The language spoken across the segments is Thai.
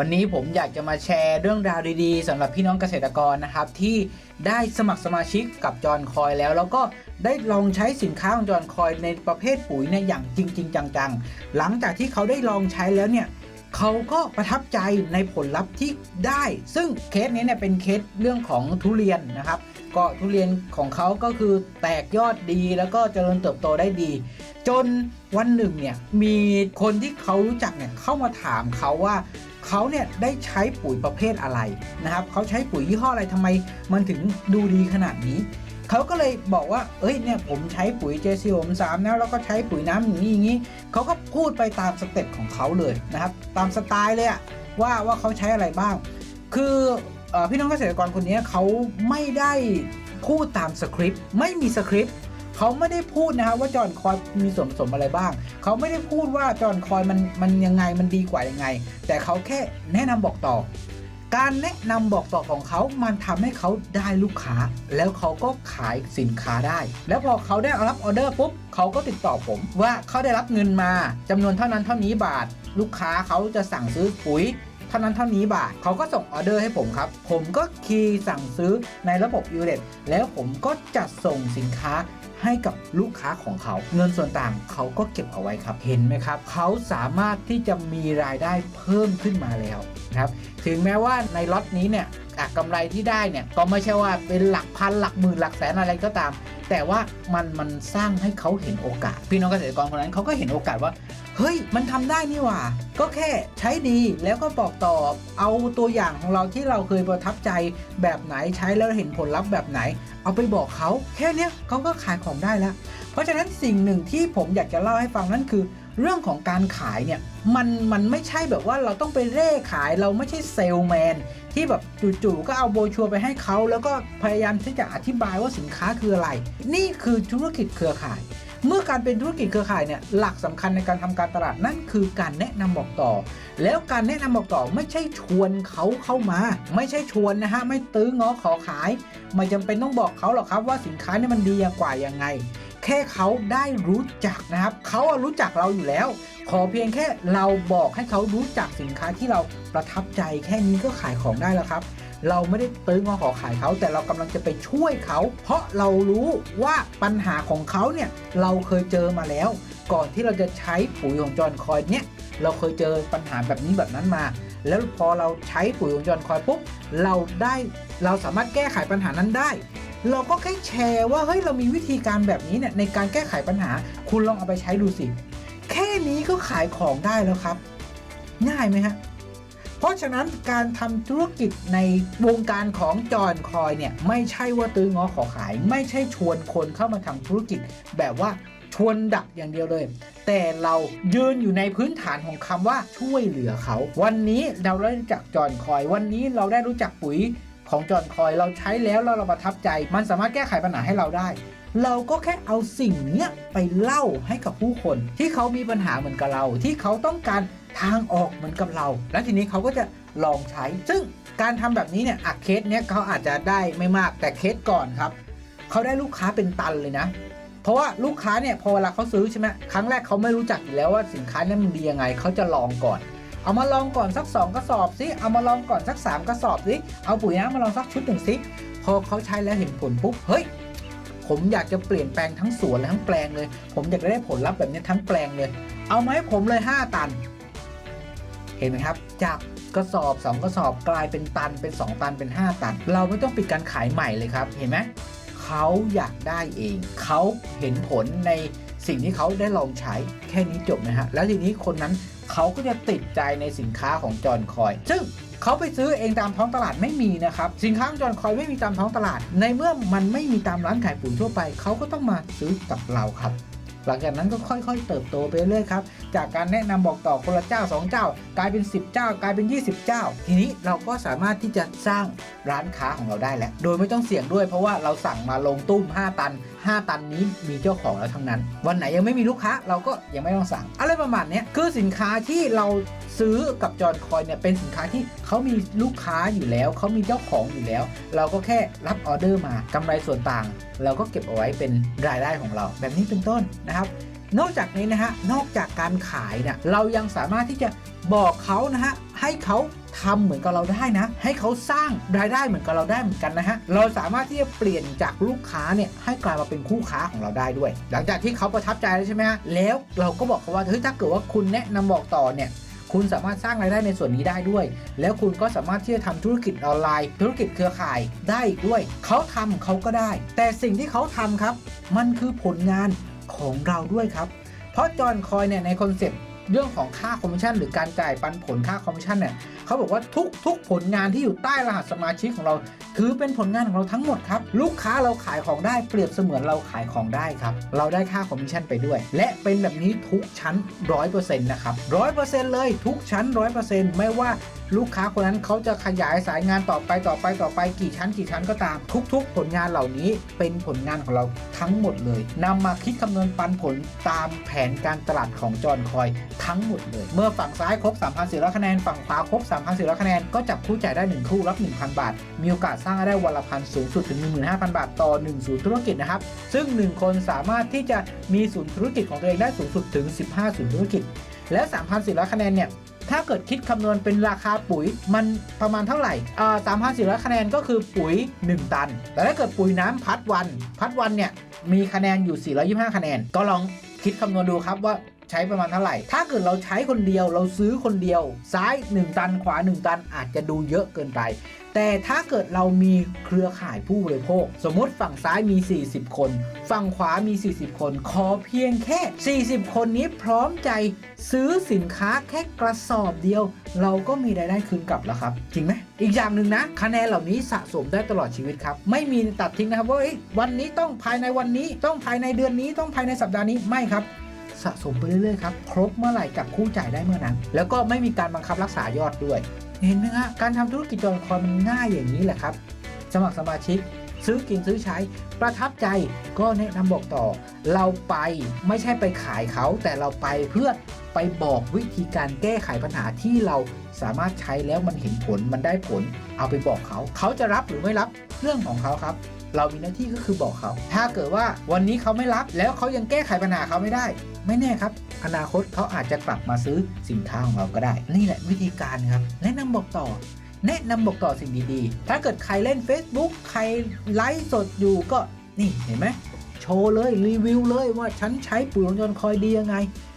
วันนี้ผมอยากจะมาแชร์เรื่องราวดีๆสำหรับพี่น้องเกษตรกรนะครับ ที่ได้สมัครสมาชิกกับจอนคอยแล้ว แล้วก็ได้ลองใช้สินค้าของจอนคอยในประเภทปุ๋ยเนี่ยอย่างจริง ๆ จังๆ หลังจากที่เขาได้ลองใช้แล้วเนี่ยเขาก็ประทับใจในผลลัพธ์ที่ได้ ซึ่งเคสนี้เนี่ยเป็นเคสเรื่องของทุเรียนนะครับ ก็ทุเรียนของเขาก็คือแตกยอดดีแล้วก็เจริญเติบโตได้ดี จนวันหนึ่งเนี่ยมีคนที่เขารู้จักเนี่ยเข้ามาถามเขาว่า เขาเนี่ยได้ใช้ปุ๋ยประเภทอะไรนะครับเขาใช้ปุ๋ยยี่ห้ออะไรทำไม มันถึงดูดีขนาดนี้ เขาก็เลยบอกว่า เอ้ยเนี่ยผมใช้ปุ๋ยเจซีโอมสามแล้วแล้วก็ใช้ปุ๋ยน้ำอย่างนี้อย่างนี้เขาก็พูดไปตามสเต็ปของเขาเลยนะครับตามสไตล์เลยอะว่าว่าเขาใช้อะไรบ้าง คืออพี่น้องเกษตรกรคนนี้เขาไม่ได้พูดตามสคริปต์ไม่มีสคริปต์ เขาไม่ได้พูดนะครับว่าจอห์นคอยมีส่วนผสมอะไรบ้าง เขาไม่ได้พูดว่าจอห์นคอยมันมันยังไงมันดีกว่ายังไง แต่เขาแค่แนะนำบอกต่อ การแนะนำบอกต่อของเขา มันทำให้เขาได้ลูกค้า แล้วเขาก็ขายสินค้าได้ แล้วพอเขาได้รับออเดอร์ปุ๊บเขาก็ติดต่อผมว่าเขาได้รับเงินมาจำนวนเท่านั้นเท่านี้บาท ลูกค้าเขาจะสั่งซื้อปุ๋ยเท่านั้นเท่านี้บาทเขาก็ส่งออเดอร์ให้ผมครับ ผมก็คีย์สั่งซื้อในระบบยูเ t แล้วผมก็จัดส่งสินค้า ให้กับลูกค้าของเขา เงินส่วนต่างเขาก็เก็บเอาไว้ครับ เห็นไหมครับ เขาสามารถที่จะมีรายได้เพิ่มขึ้นมาแล้วนะครับ ถึงแม้ว่าในล็อตนี้เนี่ย อะกำไรที่ได้เนี่ยก็ไม่ใช่ว่าเป็นหลักพันหลักหมื่นหลักแสนอะไรก็ตาม แต่ว่ามันมันสร้างให้เขาเห็นโอกาส พี่น้องเกษตรกรคนนั้นเขาก็เห็นโอกาสว่า เฮ้ยมันทำได้นี่หว่า ก็แค่ใช้ดีแล้วก็บอกต่อเอาตัวอย่างของเราที่เราเคยประทับใจแบบไหนใช้แล้วเห็นผลลัพธ์แบบไหน เอาไปบอกเขาแค่นี้เขาก็ขายของได้แล้ว เพราะฉะนั้นสิ่งหนึ่งที่ผมอยากจะเล่าให้ฟังนั่นคือ เรื่องของการขายเนี่ยมันมันไม่ใช่แบบว่าเราต้องไปเร่ขายเราไม่ใช่เซลแมนที่แบบจู่ๆก็เอาโบชัวไปให้เขาแล้วก็พยายามที่จะอธิบายว่าสินค้าคืออะไร นี่คือธุรกิจเครือข่าย เมื่อการเป็นธุรกิจเครือข่ายเนี่ยหลักสำคัญในการทำการตลาดนั่นคือการแนะนำบอกต่อ แล้วการแนะนำบอกต่อไม่ใช่ชวนเขาเข้ามา ไม่ใช่ชวนนะฮะไม่ตื้อง้อขอขาย ไม่จำเป็นต้องบอกเขาหรอกครับว่าสินค้าเนี่ยมันดีกว่ายังไง แค่เขาได้รู้จักนะครับเขาอะรู้จักเราอยู่แล้ว ขอเพียงแค่เราบอกให้เขารู้จักสินค้าที่เราประทับใจแค่นี้ก็ขายของได้แล้วครับ เราไม่ได้ตื้องอขอขายเขา แต่เรากำลังจะไปช่วยเขา เพราะเรารู้ว่าปัญหาของเขาเนี่ยเราเคยเจอมาแล้ว ก่อนที่เราจะใช้ปุ๋ยของจอนคอยเนี่ยเราเคยเจอปัญหาแบบนี้แบบนั้นมา แล้วพอเราใช้ปุ๋ยของจอนคอยปุ๊บเราได้เราสามารถแก้ไขปัญหานั้นได้ เราก็แค่แชร์ว่าเฮ้ยเรามีวิธีการแบบนี้เนี่ยในการแก้ไขปัญหา คุณลองเอาไปใช้ดูสิ แค่นี้ก็ขายของได้แล้วครับ ง่ายไหมฮะ เพราะฉะนั้นการทำธุรกิจในวงการของจอนคอยเนี่ยไม่ใช่ว่าตื้องอขอขาย ไม่ใช่ชวนคนเข้ามาทำธุรกิจแบบว่าชวนดักอย่างเดียวเลย แต่เรายืนอยู่ในพื้นฐานของคำว่าช่วยเหลือเขา วันนี้เราได้รู้จักจอนคอย วันนี้เราได้รู้จักปุ๋ย ของจอห์นคอยเราใช้แล้วแล้วเราประทับใจ มันสามารถแก้ไขปัญหาให้เราได้ เราก็แค่เอาสิ่งเนี้ยไปเล่าให้กับผู้คน ที่เขามีปัญหาเหมือนกับเรา ที่เขาต้องการทางออกเหมือนกับเรา และทีนี้เขาก็จะลองใช้ ซึ่งการทำแบบนี้เนี่ยอะเคสเนี้ยเขาอาจจะได้ไม่มากแต่เคสก่อนครับเขาได้ลูกค้าเป็นตันเลยนะเพราะว่าลูกค้าเนี่ยพอเวลาเขาซื้อใช่ไหมครั้งแรกเขาไม่รู้จักอยู่แล้วว่าสินค้าเนี่ยมันดียังไงเขาจะลองก่อน เอามาลองก่อนสัก 2 กระสอบสิเอามาลองก่อนสัก 3 กระสอบสิเอาปุ๋ยน้ำมาลองสักชุดหนึ่งสิพอเขาใช้แล้วเห็นผลปุ๊บเฮ้ยผมอยากจะเปลี่ยนแปลงทั้งสวนและทั้งแปลงเลย ผมอยากจะได้ผลลัพธ์แบบนี้ทั้งแปลงเลย เอามาให้ผมเลย 5 ตัน เห็นไหมครับ จากกระสอบ 2 กระสอบกลายเป็นตันเป็น 2 ตันเป็น 5 ตัน เราไม่ต้องปิดการขายใหม่เลยครับ เห็นไหมเขาอยากได้เอง เขาเห็นผลในสิ่งที่เขาได้ลองใช้แค่นี้จบนะฮะ แล้วทีนี้คนนั้น เขาก็จะติดใจในสินค้าของจอห์นคอย ซึ่งเขาไปซื้อเองตามท้องตลาดไม่มีนะครับ สินค้าของจอห์นคอยไม่มีตามท้องตลาด ในเมื่อมันไม่มีตามร้านขายปุ๋ยทั่วไป เขาก็ต้องมาซื้อกับเราครับ หลังจากนั้นก็ค่อยๆ เติบโตไปเรื่อยครับ จากการแนะนำบอกต่อคนละเจ้า 2 เจ้า กลายเป็น 10 เจ้า กลายเป็น 20 เจ้า ทีนี้เราก็สามารถที่จะสร้างร้านค้าของเราได้แล้ว โดยไม่ต้องเสี่ยงด้วยเพราะว่าเราสั่งมาลงตุ้ม 5 ตัน 5 ตันนี้มีเจ้าของแล้วทั้งนั้น วันไหนยังไม่มีลูกค้าเราก็ยังไม่ต้องสั่ง อะไรประมาณนี้คือสินค้าที่เราซื้อกับจอนคอยเนี่ยเป็นสินค้าที่ เขามีลูกค้าอยู่แล้ว เขามีเจ้าของอยู่แล้ว เราก็แค่รับออเดอร์มากำไรส่วนต่าง เราก็เก็บเอาไว้เป็นรายได้ของเรา แบบนี้เป็นต้นนะครับ นอกจากนี้นะฮะนอกจากการขายเนี่ยเรายังสามารถที่จะบอกเขานะฮะให้เขาทำเหมือนกับเราได้นะ ให้เขาสร้างรายได้เหมือนกับเราได้เหมือนกันนะฮะเราสามารถที่จะเปลี่ยนจากลูกค้าเนี่ยให้กลายมาเป็นคู่ค้าของเราได้ด้วย หลังจากที่เขาประทับใจแล้วใช่ไหมฮะแล้วเราก็บอกเขาว่าเฮ้ยถ้าเกิดว่าคุณแนะนำบอกต่อเนี่ย คุณสามารถสร้างรายได้ในส่วนนี้ได้ด้วย แล้วคุณก็สามารถที่จะทำธุรกิจออนไลน์ ธุรกิจเครือข่ายได้อีกด้วย เขาทำเขาก็ได้ แต่สิ่งที่เขาทำครับ มันคือผลงานของเราด้วยครับ เพราะจอห์นคอยเนี่ยในคอนเซ็ปต์ เรื่องของค่าคอมมิชชั่นหรือการจ่ายปันผลค่าคอมมิชชั่นเนี่ยเขาบอกว่าทุกทุกผลงานที่อยู่ใต้รหัสสมาชิกของเรา ถือเป็นผลงานของเราทั้งหมดครับ ลูกค้าเราขายของได้เปรียบเสมือนเราขายของได้ครับ เราได้ค่าคอมมิชชั่นไปด้วย และเป็นแบบนี้ทุกชั้น 100%นะครับ100%เลยทุกชั้น 100%ไม่ว่า ลูกค้าคนนั้นเขาจะขยายสายงานต่อไปต่อไปต่อไปกี่ชั้นกี่ชั้นก็ตาม ทุก ๆ ผลงานเหล่านี้เป็นผลงานของเราทั้งหมดเลยนำมาคิดคำนวณปันผลตามแผนการตลาดของจอห์นคอยทั้งหมดเลย เมื่อฝั่งซ้ายครบ 3,400 คะแนน ฝั่งขวาครบ 3,400 คะแนน ก็จับคู่จ่ายได้ 1 คู่รับ 1,000 บาท มีโอกาสสร้างรายได้วันละพันสูงสุดถึง 15,000 บาท ต่อ1ศูนย์ธุรกิจนะครับ ซึ่ง 1 คนสามารถที่จะมีศูนย์ธุรกิจของตัวเองได้สูงสุดถึง 15ศูนย์ธุรกิจ และ 3,400 คะแนนเนี่ยถ้าเกิดคิดคำนวณเป็นราคาปุ๋ยมันประมาณเท่าไหร่อ่า3,400 คะแนนก็คือปุ๋ย 1 ตัน แต่ถ้าเกิดปุ๋ยน้ำพัดวัน พัดวันเนี่ยมีคะแนนอยู่ 425 คะแนน ก็ลองคิดคำนวณดูครับว่า ใช้ประมาณเท่าไหร่ ถ้าเกิดเราใช้คนเดียวเราซื้อคนเดียว ซ้าย 1 ตันขวา 1 ตันอาจจะดูเยอะเกินไป แต่ถ้าเกิดเรามีเครือข่ายผู้บริโภค สมมติฝั่งซ้ายมี 40 คน ฝั่งขวามี 40 คน ขอเพียงแค่ 40 คนนี้พร้อมใจซื้อสินค้าแค่กระสอบเดียว เราก็มีรายได้คืนกลับแล้วครับ จริงไหมอีกอย่างหนึ่งนะคะแนนเหล่านี้สะสมได้ตลอดชีวิตครับ ไม่มีตัดทิ้งนะครับว่าเอ้วันนี้ต้องภายในวันนี้ต้องภายในเดือนนี้ต้องภายในสัปดาห์นี้ไม่ครับ สะสมไปเรื่อยๆครับครบเมื่อไหร่จับคู่จ่ายได้เมื่อนั้น แล้วก็ไม่มีการบังคับรักษายอดด้วย เห็นไหมฮะการทำธุรกิจจอยคอยมันง่ายอย่างนี้แหละครับ สมัครสมาชิกซื้อกินซื้อใช้ประทับใจก็แนะนำบอกต่อ เราไปไม่ใช่ไปขายเขา แต่เราไปเพื่อไปบอกวิธีการแก้ไขปัญหาที่เราสามารถใช้แล้วมันเห็นผลมันได้ผล เอาไปบอกเขา เขาจะรับหรือไม่รับเรื่องของเขาครับ เรามีหน้าที่ก็คือบอกเขา ถ้าเกิดว่าวันนี้เขาไม่รับแล้วเขายังแก้ไขปัญหาเขาไม่ได้ ไม่แน่ครับ อนาคตเขาอาจจะกลับมาซื้อสินค้าของเราก็ได้ นี่แหละวิธีการครับ แนะนำบอกต่อ แนะนำบอกต่อสิ่งดีๆ ถ้าเกิดใครเล่น Facebook ใครไลฟ์สดอยู่ก็นี่เห็นไหมโชว์เลยรีวิวเลยว่าฉันใช้ปุ๋ยของจนคอยดียังไง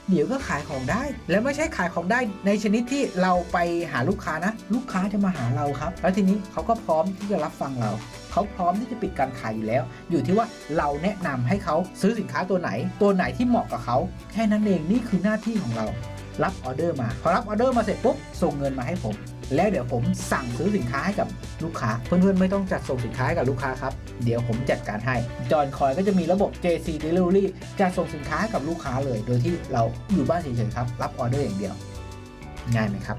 เดี๋ยวก็ขายของได้ แล้วไม่ใช่ขายของได้ในชนิดที่เราไปหาลูกค้านะ ลูกค้าจะมาหาเราครับ แล้วทีนี้เขาก็พร้อมที่จะรับฟังเรา เขาพร้อมที่จะปิดการขายอยู่แล้ว อยู่ที่ว่าเราแนะนำให้เขาซื้อสินค้าตัวไหน ตัวไหนที่เหมาะกับเขาแค่นั้นเองนี่คือหน้าที่ของเรารับออเดอร์มาพอรับออเดอร์มาเสร็จปุ๊บส่งเงินมาให้ผม แล้วเดี๋ยวผมสั่งซื้อสินค้าให้กับลูกค้าเพื่อนๆไม่ต้องจัดส่งสินค้าให้กับลูกค้าครับ เดี๋ยวผมจัดการให้จอนคอยก็จะมีระบบ JC Delivery จะส่งสินค้าให้กับลูกค้าเลย โดยที่เราอยู่บ้านเฉยๆครับ รับออเดอร์อย่างเดียว ง่ายไหมครับ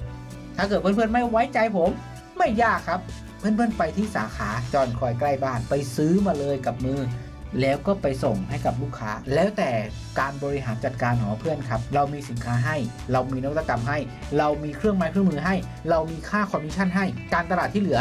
ถ้าเกิดเพื่อนๆไม่ไว้ใจผมไม่ยากครับ เพื่อนๆไปที่สาขาจอนคอยใกล้บ้านไปซื้อมาเลยกับมือ แล้วก็ไปส่งให้กับลูกค้า แล้วแต่การบริหารจัดการของเพื่อนครับ เรามีสินค้าให้ เรามีนวัตกรรมให้ เรามีเครื่องไม้เครื่องมือให้ เรามีค่าคอมมิชชั่นให้ การตลาดที่เหลือ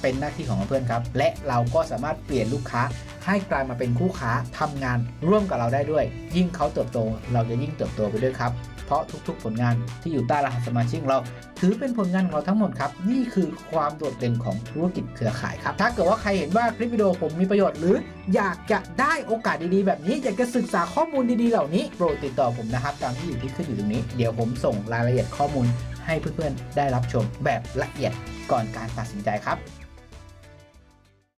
เป็นหน้าที่ของเพื่อนครับ และเราก็สามารถเปลี่ยนลูกค้าให้กลายมาเป็นคู่ค้าทำงานร่วมกับเราได้ด้วย ยิ่งเขาเติบโต เราจะยิ่งเติบโตไปด้วยครับ ราะทุกๆ ผลงานที่อยู่ใต้รหัสสมาชิกเรา ถือเป็นผลงานของเราทั้งหมดครับ นี่คือความโดดเด่นของธุรกิจเครือข่ายครับ ถ้าเกิดว่าใครเห็นว่าคลิปวิดีโอผมมีประโยชน์หรืออยากจะได้โอกาสดีๆ แบบนี้ อยากจะศึกษาข้อมูลดีๆ เหล่านี้โปรดติดต่อผมนะครับ ตามที่อยู่ที่ขึ้นอยู่ตรงนี้ เดี๋ยวผมส่งรายละเอียดข้อมูลให้เพื่อนๆ ได้รับชมแบบละเอียดก่อนการตัดสินใจครับ